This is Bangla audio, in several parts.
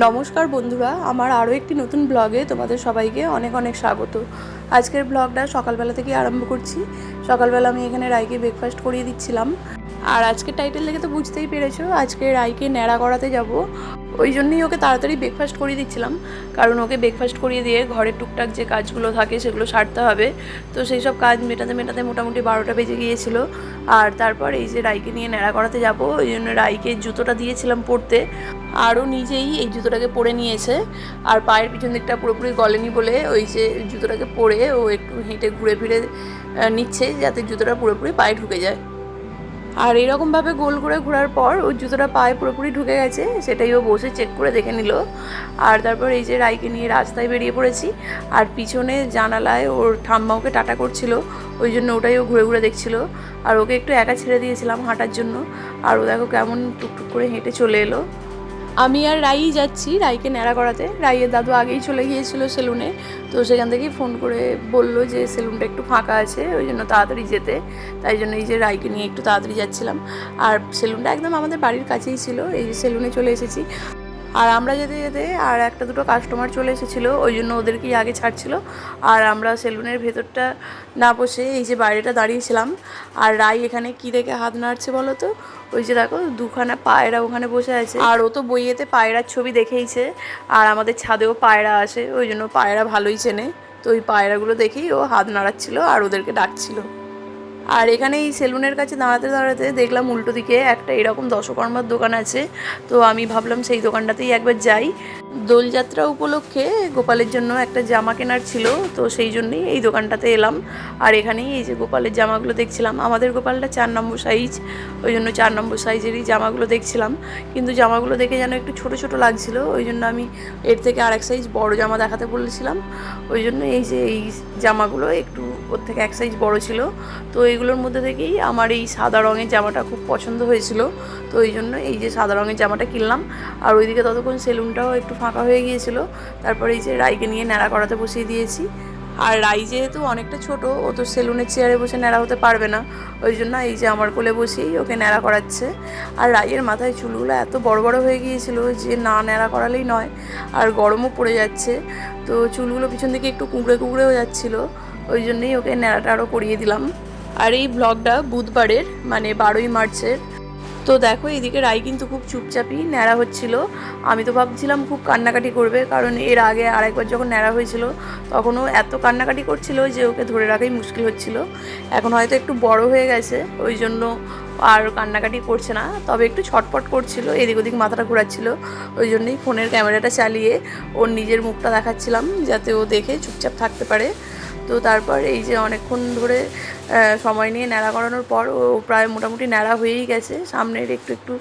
নমস্কার বন্ধুরা, আমার আরও একটি নতুন ব্লগে তোমাদের সবাইকে অনেক অনেক স্বাগত। আজকের ব্লগটা সকালবেলা থেকে আরম্ভ করছি। সকালবেলা আমি এখানে রায়কে ব্রেকফাস্ট করিয়ে দিচ্ছিলাম। আর আজকের টাইটেল দেখে তো বুঝতেই পেরেছ, আজকে রায়কে ন্যাড়া করাতে যাব। ওই জন্যই ওকে তাড়াতাড়ি ব্রেকফাস্ট করিয়ে দিচ্ছিলাম। কারণ ওকে ব্রেকফাস্ট করিয়ে দিয়ে ঘরের টুকটাক যে কাজগুলো থাকে সেগুলো সারতে হবে। তো সেই সব কাজ মেটাতে মেটাতে মোটামুটি বারোটা বেজে গিয়েছিল। আর তারপর এই যে রাইকে নিয়ে ন্যাড়া করাতে যাব, ওই জন্য রাইকে জুতোটা দিয়েছিলাম পরতে। আরও নিজেই এই জুতোটাকে পরে নিয়েছে। আর পায়ের পিছন দিকটা পুরোপুরি গলেনি বলে ওই যে জুতোটাকে পরে ও একটু হেঁটে ঘুরে ফিরে নিচ্ছে যাতে জুতোটা পুরোপুরি পায়ে ঢুকে যায়। আর এরকমভাবে গোল করে ঘোরার পর ওর জুতোটা পায়ে পুরোপুরি ঢুকে গেছে, সেটাই ও বসে চেক করে দেখে নিল। আর তারপর এই যে রায়কে নিয়ে রাস্তায় বেরিয়ে পড়েছি, আর পিছনে জানালায় ওর ঠাম্মা ওকে টাটা করছিল, ওই জন্য ওটাই ও ঘুরে ঘুরে দেখছিল। আর ওকে একটু একা ছেড়ে দিয়েছিলাম হাঁটার জন্য, আর ও দেখো কেমন টুকটুক করে হেঁটে চলে এলো। আমি আর রাই যাচ্ছি, রাইকে ন্যাড়া করাতে। রাইয়ের দাদু আগেই চলে গিয়েছিল সেলুনে, তো সেখান থেকেই ফোন করে বলল যে সেলুনটা একটু ফাঁকা আছে, ওই জন্য তাড়াতাড়ি যেতে। তাই জন্য এই যে রাইকে নিয়ে একটু তাড়াতাড়ি যাচ্ছিলাম। আর সেলুনটা একদম আমাদের বাড়ির কাছেই ছিল, এই সেলুনে চলে এসেছি। আর আমরা যেতে যেতে আর একটা দুটো কাস্টমার চলে এসেছিল, ওই জন্য ওদেরকেই আগে ছাড়ছিল। আর আমরা সেলুনের ভেতরটা না বসে এই যে বাইরেটা দাঁড়িয়েছিলাম। আর রাই এখানে কি দেখে হাত নাড়ছে বলো তো? ওই যে দেখো, দুখানা পায়রা ওখানে বসে আছে। আর ও তো বইয়েতে পায়রার ছবি দেখেইছে। আর আমাদের ছাদেও পায়রা আসে, ওই জন্য পায়রা ভালোই চেনে। তো ওই পায়রাগুলো দেখেই ও হাত নাড়াচ্ছিল আর ওদেরকে ডাকছিল। আর এখানে এই সেলুনের কাছে দাঁড়াতে দাঁড়াতে দেখলাম উল্টো দিকে একটা এরকম দশকর্মার দোকান আছে। তো আমি ভাবলাম সেই দোকানটাতেই একবার যাই। দোলযাত্রা উপলক্ষে গোপালের জন্য একটা জামা কেনার ছিল, তো সেই জন্যই এই দোকানটাতে এলাম। আর এখানেই এই যে গোপালের জামাগুলো দেখছিলাম, আমাদের গোপালটা চার নম্বর সাইজ ওই জন্য চার নম্বর সাইজেরই জামাগুলো দেখছিলাম। কিন্তু জামাগুলো দেখে যেন একটু ছোট ছোট লাগছিল, ওই জন্য আমি এর থেকে আরেক সাইজ বড় জামা দেখাতে বলেছিলাম। ওই জন্য এই যে এই জামাগুলো একটু ওর থেকে এক সাইজ বড় ছিল। তো এইগুলোর মধ্যে থেকেই আমার এই সাদা রঙের জামাটা খুব পছন্দ হয়েছিল। তো এই জন্য এই যে সাদা রঙের জামাটা কিনলাম। আর ওইদিকে ততক্ষণ সেলুনটাও একটু ফাঁকা হয়ে গিয়েছিল। তারপর এই যে রাইকে নিয়ে ন্যাড়া করাতে বসিয়ে দিয়েছি। আর রাই যেহেতু অনেকটা ছোট, ও তো সেলুনের চেয়ারে বসে ন্যাড়া হতে পারবে না। ওই জন্য এই যে আমার কোলে বসেই ওকে ন্যাড়া করাচ্ছে। আর রাইয়ের মাথায় চুলগুলো এত বড় বড় হয়ে গিয়েছিল যে না ন্যাড়া করালেই নয়। আর গরমও পড়ে যাচ্ছে। তো চুলগুলো পিছন দিকে একটু কুঁকড়ে কুঁকড়েও যাচ্ছিল। ওই জন্যই ওকে ন্যাড়াটা আরও করিয়ে দিলাম। আর এই ব্লগটা বুধবারের মানে বারোই মার্চের তো দেখো, এদিকে রাই কিন্তু খুব চুপচাপই ন্যাড়া হচ্ছিল। আমি তো ভাবছিলাম খুব কান্নাকাটি করবে, কারণ এর আগে আরেকবার যখন ন্যাড়া হয়েছিল, তখনও এত কান্নাকাটি করছিল যে ওকে ধরে রাখাই মুশকিল হচ্ছিল। এখন হয়তো একটু বড় হয়ে গেছে, ওই জন্য আর কান্নাকাটি করছে না। তবে একটু ছটপট করছিল, এদিক ওদিক মাথাটা ঘোরাচ্ছিল। ওই জন্যই ফোনের ক্যামেরাটা চালিয়ে ওর নিজের মুখটা দেখাচ্ছিলাম, যাতে ও দেখে চুপচাপ থাকতে পারে। তো তারপর এই যে অনেকক্ষণ ধরে সময় নিয়ে ন্যাড়া করানোর পর ও প্রায় মোটামুটি ন্যাড়া হয়েই গেছে। সামনের একটু একটু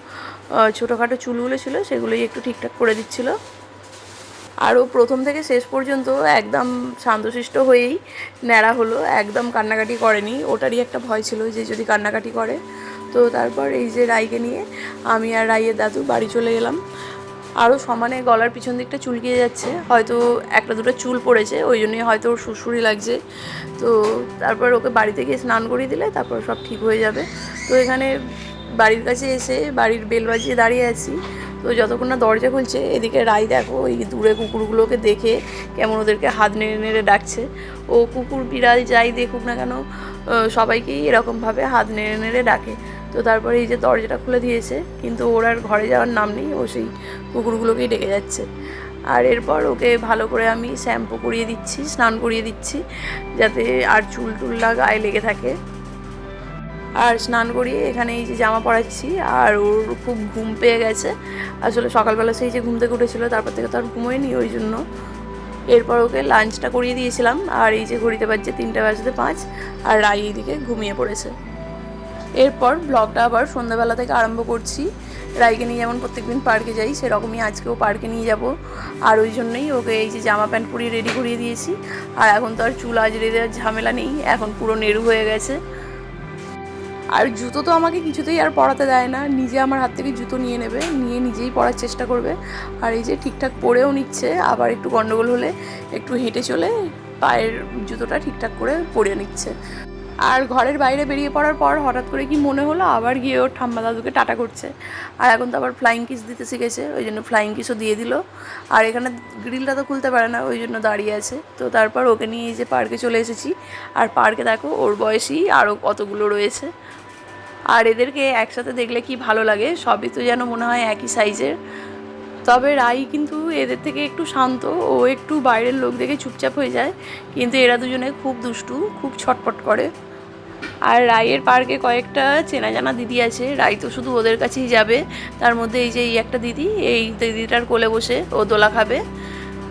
ছোটোখাটো চুলগুলো ছিল, সেগুলোই একটু ঠিকঠাক করে দিচ্ছিল। আর ও প্রথম থেকে শেষ পর্যন্ত একদম শান্তশিষ্ট হয়েই ন্যাড়া হলো, একদম কান্নাকাটি করেনি। ওটারই একটা ভয় ছিল যে যদি কান্নাকাটি করে। তো তারপর এই যে রাইকে নিয়ে আমি আর রাইয়ের দাদু বাড়ি চলে গেলাম আরও সমানে গলার পিছন দিকটা চুলকিয়ে যাচ্ছে। হয়তো একটা দুটো চুল পড়েছে, ওই জন্যই হয়তো ওর সুরসুরি লাগছে। তো তারপর ওকে বাড়িতে গিয়ে স্নান করিয়ে দিলে, তারপর সব ঠিক হয়ে যাবে। তো এখানে বাড়ির কাছে এসে বাড়ির বেল বাজিয়ে দাঁড়িয়ে আছি। তো যতক্ষণ না দরজা খুলছে, এদিকে রাই দেখো ওই দূরে কুকুরগুলোকে দেখে কেমন ওদেরকে হাত নেড়ে নেড়ে ডাকছে। ও কুকুর বিড়াল যাই দেখুক না কেন সবাইকেই এরকমভাবে হাত নেড়ে নেড়ে ডাকে। তো তারপরে এই যে দরজাটা খুলে দিয়েছে, কিন্তু ওর আর ঘরে যাওয়ার নাম নেই, ও সেই কুকুরগুলোকেই ডেকে যাচ্ছে। আর এরপর ওকে ভালো করে আমি শ্যাম্পু করিয়ে দিচ্ছি, স্নান করিয়ে দিচ্ছি, যাতে আর চুল টুল্লা গায়ে লেগে থাকে। আর স্নান করিয়ে এখানে এই যে জামা পরাচ্ছি, আর ওর খুব ঘুম পেয়ে গেছে। আসলে সকালবেলা সেই যে ঘুম থেকে উঠেছিল, তারপর থেকে তো আর ঘুমোয়নি ওই জন্য। এরপর ওকে লাঞ্চটা করিয়ে দিয়েছিলাম, আর এই যে ঘড়িতে বাজছে তিনটে বাজতে পাঁচ, আর রাই এইদিকে ঘুমিয়ে পড়েছে। এরপর ব্লগটা আবার সন্ধ্যাবেলা থেকে আরম্ভ করছি। রাইকে নিয়ে যেমন প্রত্যেকদিন পার্কে যাই, সেরকমই আজকেও পার্কে নিয়ে যাব। আর ওই জন্যই ওকে এই যে জামা প্যান্ট পরিয়ে রেডি করিয়ে দিয়েছি। আর এখন তো আর চুল আজরে দেওয়ার ঝামেলা নেই, এখন পুরো নেড়ু হয়ে গেছে। আর জুতো তো আমাকে কিছুতেই আর পরাতে দেয় না, নিজে আমার হাত থেকে জুতো নিয়ে নেবে, নিয়ে নিজেই পরার চেষ্টা করবে। আর এই যে ঠিকঠাক পরেও নিচ্ছে, আবার একটু গন্ডগোল হলে একটু হেঁটে চলে পায়ের জুতোটা ঠিকঠাক করে পরে নিচ্ছে। আর ঘরের বাইরে বেরিয়ে পড়ার পর হঠাৎ করে কি মনে হলো, আবার গিয়ে ওর ঠাম্মা দাদুকে টাটা করছে। আর এখন তো আবার ফ্লাইং কিস দিতে শিখেছে, ওই জন্য ফ্লাইং কিসও দিয়ে দিল। আর এখানে গ্রিলটা তো খুলতে পারে না, ওই জন্য দাঁড়িয়ে আছে। তো তারপর ওকে নিয়ে এই যে পার্কে চলে এসেছি। আর পার্কে দেখো ওর বয়সী আরও কতগুলো রয়েছে। আর এদেরকে একসাথে দেখলে কি ভালো লাগে, সবই তো যেন মনে হয় একই সাইজের তবে রাই কিন্তু এদের থেকে একটু শান্ত, ও একটু বাইরের লোক দেখে চুপচাপ হয়ে যায়। কিন্তু এরা দুজনে খুব দুষ্টু, খুব ছটপট করে। আর রাইয়ের পার্কে কয়েকটা চেনা জানা দিদি আছে। রাই তো শুধু ওদের কাছেই যাবে। তার মধ্যে এই যে এই একটা দিদি, এই দিদিটার কোলে বসে ও দোলা খাবে।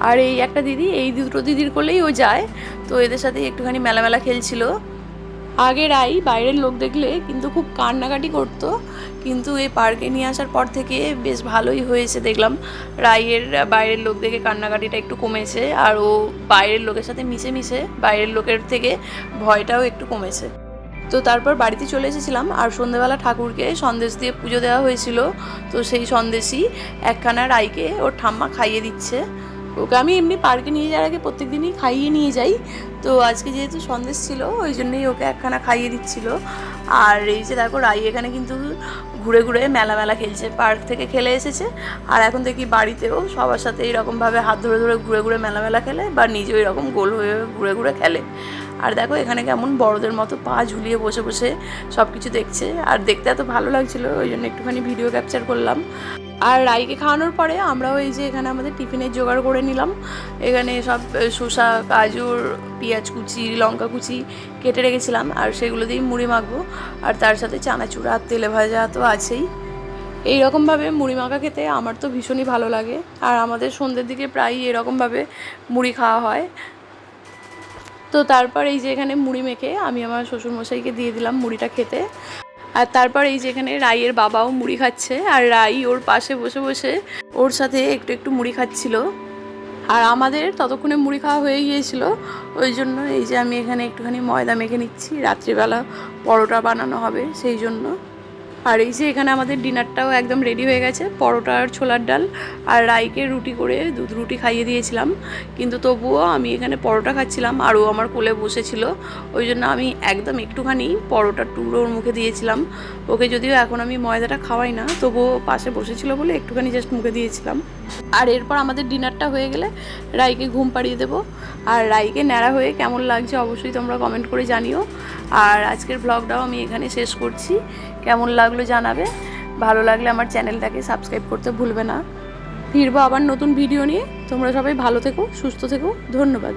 আর এই একটা দিদি, এই দুটো দিদির কোলেই ও যায়। তো এদের সাথে একটুখানি মেলা মেলা খেলছিল। আগে রাই বাইরের লোক দেখলে কিন্তু খুব কান্নাকাটি করতো। কিন্তু এই পার্কে নিয়ে আসার পর থেকে বেশ ভালোই হয়েছে দেখলাম। রাইয়ের বাইরের লোক দেখে কান্নাকাটিটা একটু কমেছে আর ও বাইরের লোকের সাথে মিশে মিশে বাইরের লোকের থেকে ভয়টাও একটু কমেছে। তো তারপর বাড়িতে চলে এসেছিলাম আর সন্ধেবেলা ঠাকুরকে সন্দেশ দিয়ে পুজো দেওয়া হয়েছিল। তো সেই সন্দেশই একখানা রাইকে ওর ঠাম্মা খাইয়ে দিচ্ছে। ওকে আমি এমনি পার্কে নিয়ে যাওয়ার আগে প্রত্যেক দিনই খাইয়ে নিয়ে যাই। তো আজকে যেহেতু সন্দেশ ছিল, ওই জন্যই ওকে একখানা খাইয়ে দিচ্ছিল। আর এই যে দেখো, রাই এখানে কিন্তু ঘুরে ঘুরে মেলা মেলা খেলছে, পার্ক থেকে খেলে এসেছে। আর এখন দেখি বাড়িতেও সবার সাথে এরকমভাবে হাত ধরে ধরে ঘুরে ঘুরে মেলা মেলা খেলে বা নিজেও এরকম গোল হয়ে ঘুরে ঘুরে খেলে। আর দেখো, এখানে কেমন বড়দের মতো পা ঝুলিয়ে বসে বসে সব কিছু দেখছে। আর দেখতে এত ভালো লাগছিল, ওই জন্য একটুখানি ভিডিও ক্যাপচার করলাম। আর রাইকে খাওয়ানোর পরে আমরাও এই যে এখানে আমাদের টিফিনের জোগাড় করে নিলাম। এখানে সব শসা, গাজর, পেঁয়াজ কুচি, লঙ্কা কুচি কেটে রেখেছিলাম আর সেগুলো দিয়েই মুড়ি মাখবো। আর তার সাথে চানাচুড়া আর তেলে ভাজা তো আছেই। এই রকমভাবে মুড়ি মাখা খেতে আমার তো ভীষণই ভালো লাগে। আর আমাদের সন্ধ্যের দিকে প্রায়ই এরকমভাবে মুড়ি খাওয়া হয়। তো তারপর এই যে এখানে মুড়ি মেখে আমি আমার শ্বশুরমশাইকে দিয়ে দিলাম মুড়িটা খেতে। আর তারপর এই যেখানে রাইয়ের বাবাও মুড়ি খাচ্ছে, আর রাই ওর পাশে বসে বসে ওর সাথে একটু একটু মুড়ি খাচ্ছিল। আর আমাদের ততক্ষণে মুড়ি খাওয়া হয়ে গিয়েছিল, ওই জন্য এই যে আমি এখানে একটুখানি ময়দা মেখে নিচ্ছি, রাত্রিবেলা পরোটা বানানো হবে সেই জন্য। আর এই যে এখানে আমাদের ডিনারটাও একদম রেডি হয়ে গেছে, পরোটা আর ছোলার ডাল আর রাইকে রুটি করে দুধ রুটি খাইয়ে দিয়েছিলাম। কিন্তু তবুও আমি এখানে পরোটা খাচ্ছিলাম আর ও আমার কোলে বসেছিল, ওই জন্য আমি একদম একটুখানি পরোটার টুকরো ওর মুখে দিয়েছিলাম। ওকে যদিও এখন আমি ময়দাটা খাওয়াই না, তবুও পাশে বসেছিল বলে একটুখানি জাস্ট মুখে দিয়েছিলাম। আর এরপর আমাদের ডিনারটা হয়ে গেলে রাইকে ঘুম পাড়িয়ে দেবো। আর রাইকে ন্যাড়া হয়ে কেমন লাগছে অবশ্যই তোমরা কমেন্ট করে জানিও। আর আজকের ব্লগটাও আমি এখানে শেষ করছি। কেমন লাগল জানাবে। ভালো লাগলে আমার চ্যানেলটাকে সাবস্ক্রাইব করতে ভুলবে না। ফিরবো আবার নতুন ভিডিও নিয়ে। তোমরা সবাই ভালো থেকো, সুস্থ থেকো। ধন্যবাদ।